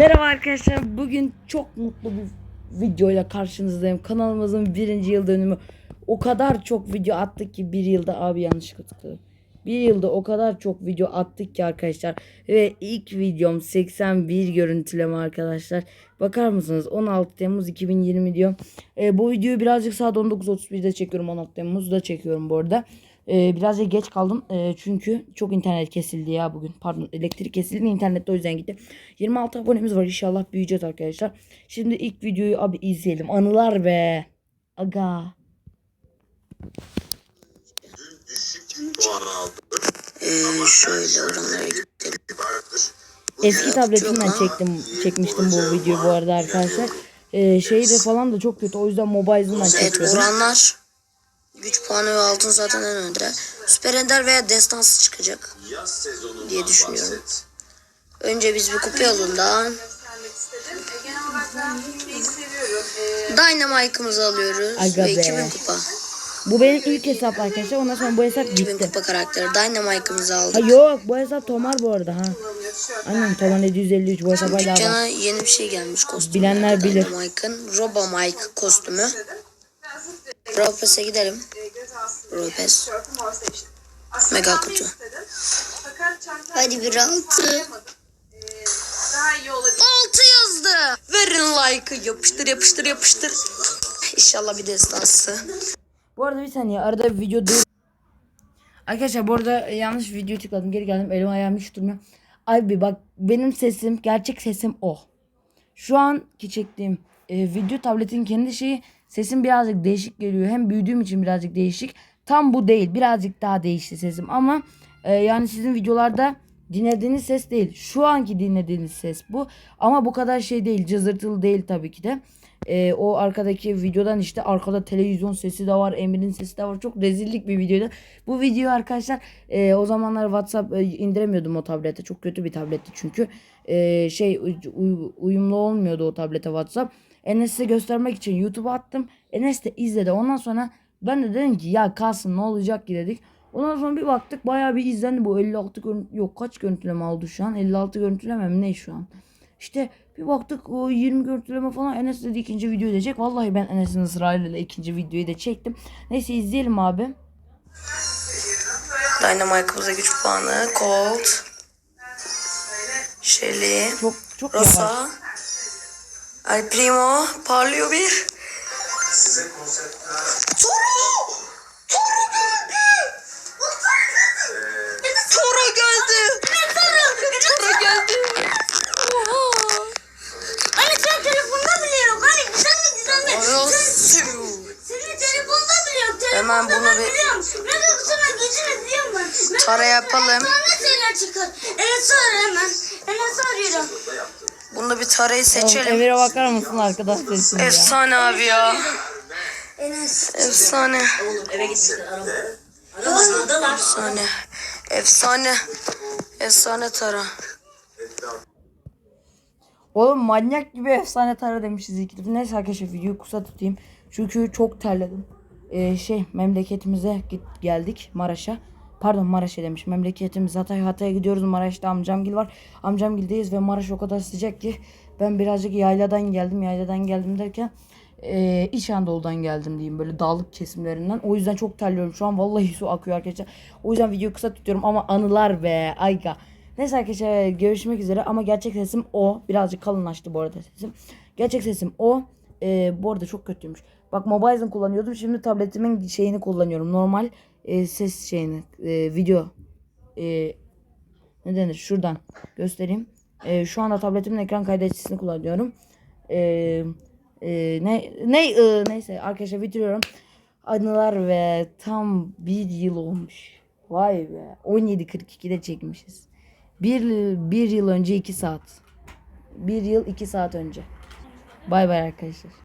Merhaba arkadaşlar. Bugün çok mutlu bir videoyla karşınızdayım. Kanalımızın birinci yıl dönümü. O kadar çok video attık ki bir yılda abi yanlışlıkla. Bir yılda o kadar çok video attık ki arkadaşlar. Ve ilk videom 81 görüntüleme arkadaşlar. Bakar mısınız? 16 Temmuz 2020 diyor. Ee, bu videoyu birazcık saat 19.31'de çekiyorum. 16 Temmuz'da çekiyorum bu arada. Ee, birazcık geç kaldım Ee, çünkü çok internet kesildi ya bugün. Pardon elektrik kesildi internette o yüzden gitti. 26 abonemiz var inşallah büyüyeceğiz arkadaşlar. Şimdi ilk videoyu abi izleyelim. Anılar be. Aga. puan. Ee, şöyle. Eski tabletimden çektim çekmiştim bu videoyu bu arada arkadaşlar. Ee, şeyi de falan da çok kötü o yüzden mobile'dan çekiyorum. oranlar güç puanı ve altın zaten en önde. Süper Ender veya Destansı çıkacak. Diye düşünüyorum. Önce biz bir kupa yolundan Dynamite'ımızı alıyoruz Aga ve be. 2000 kupa. Bu benim ilk hesap arkadaşlar. Ondan sonra bu hesap 2000 gitti. kupa karakteri Dynamite'ımızı Ha aldık. yok bu hesap Tomar bu arada ha. Aynen Tomar 753 bu hesap hala. Dükkana yeni bir şey gelmiş kostüm. Bilenler bilir. Dynamite'ın Robomike kostümü. Ropes'e gidelim. Ropes. Mega kutu. Hadi bir altı. Daha iyi olabilir. Altı yazdı. Verin like'ı yapıştır yapıştır yapıştır. İnşallah bir destansı. Bu arada bir saniye arada bir video dur. Arkadaşlar bu arada yanlış video tıkladım geri geldim elim ayağım hiç durmuyor. Abi bak benim sesim gerçek sesim o. Şu anki çektiğim e, video tabletin kendi şeyi sesim birazcık değişik geliyor. Hem büyüdüğüm için birazcık değişik. Tam bu değil birazcık daha değişti sesim ama e, yani sizin videolarda dinlediğiniz ses değil. Şu anki dinlediğiniz ses bu. Ama bu kadar şey değil cızırtılı değil tabii ki de. E, o arkadaki videodan işte arkada televizyon sesi de var, Emir'in sesi de var. Çok rezillik bir videoydu. Bu video arkadaşlar e, o zamanlar WhatsApp e, indiremiyordum o tablete. Çok kötü bir tabletti çünkü. E, şey uy- uyumlu olmuyordu o tablete WhatsApp. Enes'e göstermek için YouTube'a attım. Enes de izledi. Ondan sonra ben de dedim ki ya kalsın ne olacak ki dedik. Ondan sonra bir baktık bayağı bir izlendi bu 56 görüntü yok kaç görüntüleme aldı şu an 56 görüntüleme mi ne şu an. İşte bir baktık o 20 görüntüleme falan Enes dedi ikinci video edecek. Vallahi ben Enes'in ısrarıyla ikinci videoyu da çektim. Neyse izleyelim abi. Dynamite'ımıza güç puanı. Colt. Shelly. Çok çok yavaş. Rosa. El Primo. Parlıyor bir. Size konseptler Tara yapalım. Çıkar. Enes ar hemen. Enes arıyorum. Bunu bir tarayı seçelim. Emir'e bakar mısın arkadaş sesini ya. Efsane abi ya. Enes. Efsane. Efsane. Efsane. Efsane tara. Oğlum manyak gibi efsane tara demişiz ilk. Neyse arkadaşlar videoyu kısa tutayım. Çünkü çok terledim. Ee, şey memleketimize git, geldik Maraş'a. Pardon Maraş'a demiş. Memleketimiz Hatay. Hatay'a gidiyoruz. Maraş'ta amcamgil var. Amcamgildeyiz ve Maraş o kadar sıcak ki ben birazcık yayladan geldim. Yayladan geldim derken e, İç Anadolu'dan geldim diyeyim böyle dağlık kesimlerinden. O yüzden çok terliyorum şu an. Vallahi su akıyor arkadaşlar. O yüzden videoyu kısa tutuyorum ama anılar be ayga. Neyse arkadaşlar görüşmek üzere ama gerçek sesim o. Birazcık kalınlaştı bu arada sesim. Gerçek sesim o. Ee, bu arada çok kötüymüş. Bak Mobile'den kullanıyordum. Şimdi tabletimin şeyini kullanıyorum. Normal e, ses şeyini. e, video. E, ne denir? Şuradan göstereyim. E, şu anda tabletimin ekran kaydedicisini kullanıyorum. E, e, ne ne e, neyse arkadaşlar bitiriyorum. Anılar ve tam bir yıl olmuş. Vay be. 17.42'de çekmişiz. Bir, bir yıl önce 2 saat. Bir yıl 2 saat önce. Bay bay arkadaşlar.